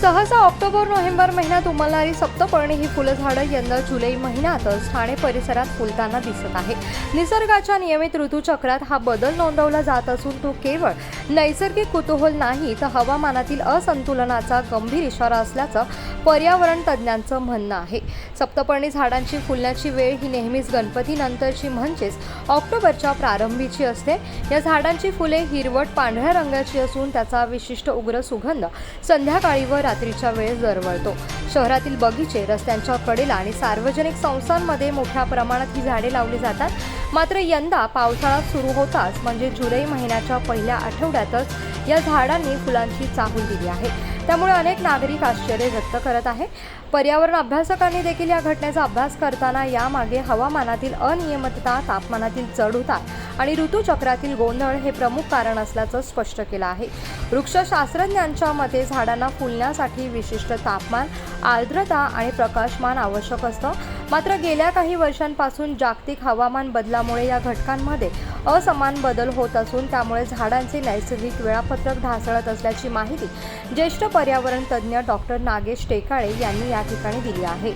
सहसा October November महिन्यात उमलणारी सप्तपर्णी ही फुलझाडं यंदा जुलै महिन्यातच ठाणे परिसरात फुलताना दिसत आहे. निसर्गाच्या नियमित ऋतूचक्रात हा बदल नोंदवला जात असून तो केवळ नैसर्गिक कुतूहल नाही तर हवामानातील असंतुलनाचा गंभीर इशारा असल्याचं पर्यावरण तज्ज्ञांचं म्हणणं आहे. सप्तपर्णी झाडांची फुलण्याची वेळ ही नेहमीच गणपतीनंतरची म्हणजेच ऑक्टोबरच्या प्रारंभीची असते. या झाडांची फुले हिरवट पांढऱ्या रंगाची असून त्याचा विशिष्ट उग्र सुगंध संध्याकाळी व रात्रीच्या वेळेस दरवळतो. शहरातील बगीचे रस्त्यांच्या कडेला आणि सार्वजनिक संस्थांमध्ये मोठ्या प्रमाणात ही झाडे लावली जातात. मात्र यंदा पावसाळा सुरू होताच म्हणजे जुलै महिन्याच्या पहिल्या आठवड्यातच या झाडांनी फुलांची चाहूल दिली आहे. त्यामुळे अनेक नागरिक आश्चर्य व्यक्त करत आहे पर्यावरण अभ्यासकांनी देखील या घटनेचा अभ्यास करताना यामागे हवामानातील अनियमितता तापमानातील चढउतार आणि ऋतुचक्रातील गोंधळ हे प्रमुख कारण असल्याचं स्पष्ट केलं आहे. वृक्षशास्त्रज्ञांच्या मते झाडांना फुलण्यासाठी विशिष्ट तापमान आर्द्रता आणि प्रकाशमान आवश्यक असतं. मात्र गेल्या काही वर्षांपासून जागतिक हवामान बदलामुळे या घटकांमध्ये असमान बदल होत असून त्यामुळे झाडांचे नैसर्गिक वेळापत्रक ढासळत असल्याची माहिती ज्येष्ठ पर्यावरण तज्ज्ञ डॉक्टर नागेश टेकाळे यांनी या ठिकाणी दिली आहे.